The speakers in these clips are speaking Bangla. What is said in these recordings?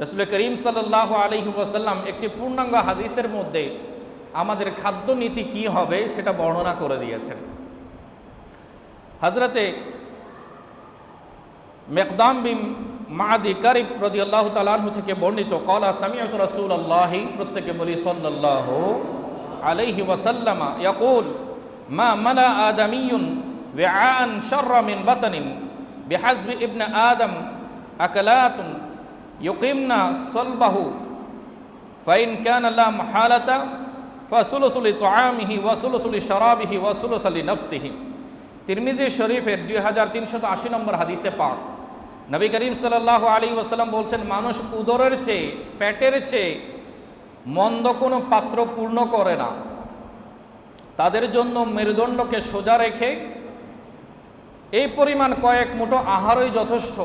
রসুল করিম সাল্লাহ আলহি ওয়াসাল্লাম একটি পূর্ণাঙ্গ হাদিসের মধ্যে আমাদের খাদ্য নীতি কী হবে সেটা বর্ণনা করে দিয়েছেন। হজরতে মেকদাম বিন মাদি কারিব রদি আল্লাহ তালাহু থেকে বর্ণিত, কলা সামিয়ত রসুল আল্লাহি প্রত্যেকে বলি সাল্লাহ আলাইহি ওয়াসাল্লামা ইয়াকুল, মা মালা আদামিয়ুন বিআন শাররা মিন বাতানিন ইবনে আদম আকালাতুন ইউকিমনা সলবাহু। ফাইন কান লা মাহালাতা ফাসুলুসুলি তোয়ামিহি ওয়াসুলুসুলি শরাবিহি ওয়াসুলুসলি নফসিহি। তিরমিজি শরীফের দুই হাজার তিনশত আশি নম্বর হাদিসে পাক। নবী করিম সাল্লাহ আলী ওসাল্লাম বলছেন, মানুষ উদরের চেয়ে, পেটের চেয়ে মন্দ কোনো পাত্র পূর্ণ করে না। তাদের জন্য মেরুদণ্ডকে সোজা রেখে এই পরিমাণ কয়েক মুঠো আহারই যথেষ্ট।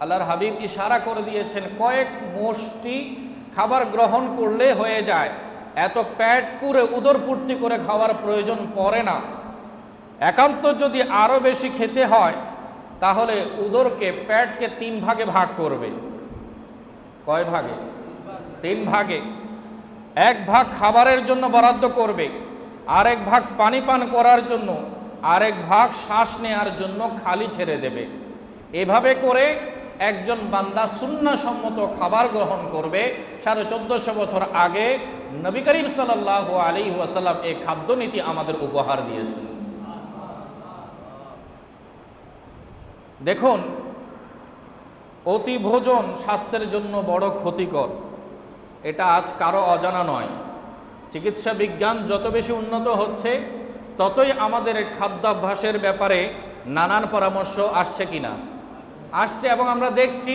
আল্লাহর হাবিব ইশারা করে দিয়েছেন, কয়েক মুষ্টি খাবার গ্রহণ করলে হয়ে যায়। এত পেট পুরে উদর পূর্তি করে খাওয়ার প্রয়োজন পড়ে না। একান্ত যদি আরও বেশি খেতে হয়, তাহলে উদরকে, পেটকে তিন ভাগে ভাগ করবে। কয় ভাগে? তিন ভাগে। এক ভাগ খাবারের জন্য বরাদ্দ করবে, আরেক ভাগ পানি পান করার জন্য, আরেক ভাগ শ্বাস নেওয়ার জন্য খালি ছেড়ে দেবে। এভাবে করে একজন বান্দা সুন্নাসম্মত খাবার গ্রহণ করবে, সাড়ে চোদ্দশো বছর আগে নবী করিম সাল্লাহ আলী ওয়াসাল্লাম এই খাদ্যনীতি আমাদের উপহার দিয়েছেন। দেখুন অতি ভোজন স্বাস্থ্যের জন্য বড় ক্ষতিকর। এটা আজ কারও অজানা নয়। চিকিৎসা বিজ্ঞান যত বেশি উন্নত হচ্ছে, ততই আমাদের খাদ্যাভ্যাসের ব্যাপারে নানান পরামর্শ আসছে কিনা। আসছে এবং আমরা দেখছি,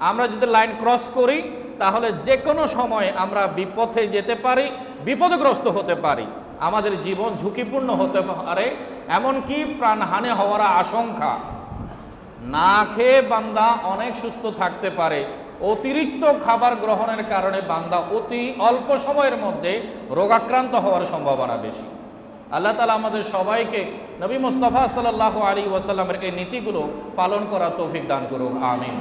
আমরা যদি লাইন ক্রস করি, তাহলে যে কোনো সময় আমরা বিপথে যেতে পারি, বিপদগ্রস্ত হতে পারি। আমাদের জীবন ঝুঁকিপূর্ণ হতে পারে, এমনকি প্রাণহানি হওয়ার আশঙ্কা। না খেয়ে বান্দা অনেক সুস্থ থাকতে পারে। অতিরিক্ত খাবার গ্রহণের কারণে বান্দা অতি অল্প সময়ের মধ্যে রোগাক্রান্ত হওয়ার সম্ভাবনা বেশি। আল্লাহ তালা আমাদের সবাইকে নবী মুস্তফা সাল্লাহ আলী ওয়াসাল্লামের এই নীতিগুলো পালন করার তৌফিক দান করুক, আমিন।